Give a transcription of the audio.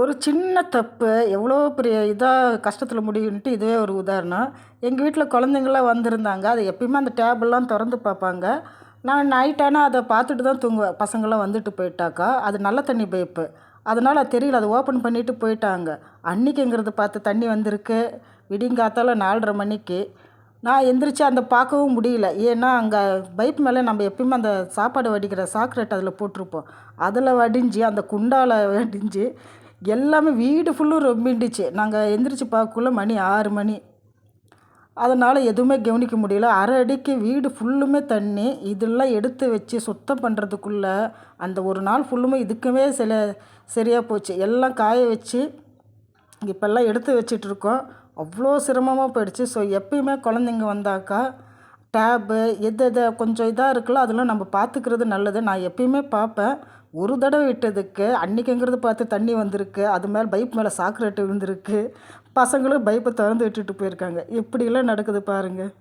ஒரு சின்ன தப்பு எவ்வளோ பெரிய இதாக கஷ்டத்தில் முடியுன்ட்டு இதுவே ஒரு உதாரணம். எங்கள் வீட்டில் குழந்தைங்கள்லாம் வந்திருந்தாங்க. அது எப்பயுமே அந்த டேபிள்லாம் திறந்து பார்ப்பாங்க நான் நைட்டானால் அதை பார்த்துட்டு தான் தூங்குவேன் பசங்கள்லாம் வந்துட்டு போயிட்டாக்கா அது நல்ல தண்ணி பைப்பு. அதனால் அது தெரியல அதை ஓப்பன் பண்ணிவிட்டு போயிட்டாங்க. அன்னைக்குங்கிறது பார்த்து தண்ணி வந்திருக்கு. விடிங்காத்தால நாலரை மணிக்கு. நான் எந்திரிச்சு அந்த பார்க்கவும் முடியல. ஏன்னா அங்கே பைப் மேலே நம்ம எப்பயுமே அந்த சாப்பாடு வடிக்கிற சாக்லேட் அதில் போட்டிருப்போம். அதில் வடிஞ்சு அந்த குண்டால் வடிஞ்சு எல்லாமே வீடு ஃபுல்லும் ரொம்பிடுச்சு நாங்கள் எந்திரிச்சு பார்க்கக்குள்ள மணி ஆறு மணி. அதனால் எதுவுமே கவனிக்க முடியல. அரை அடிக்கு வீடு ஃபுல்லுமே தண்ணி. இதெல்லாம் எடுத்து வச்சு சுத்தம் பண்ணுறதுக்குள்ளே அந்த ஒரு நாள் ஃபுல்லுமே இதுக்குமே சில சரியாக போச்சு. எல்லாம் காய வச்சு இப்போல்லாம் எடுத்து வச்சிட்ருக்கோம் அவ்வளோ சிரமமாக போயிடுச்சு. ஸோ எப்பயுமே குழந்தைங்க வந்தாக்கா டேபு எது எதை கொஞ்சம் இதாக இருக்குல்ல அதெல்லாம் நம்ம பார்த்துக்கிறது நல்லது. நான் எப்பயுமே பார்ப்பேன். ஒரு தடவை விட்டதுக்கு அன்றைக்கிங்கிறது பார்த்து தண்ணி வந்திருக்கு அது மேலே பைப் மேலே சாக்கரேட்டு விழுந்திருக்கு. பசங்களும் பைப்பை திறந்து விட்டுட்டு போயிருக்காங்க. இப்படிலாம் நடக்குது பாருங்கள்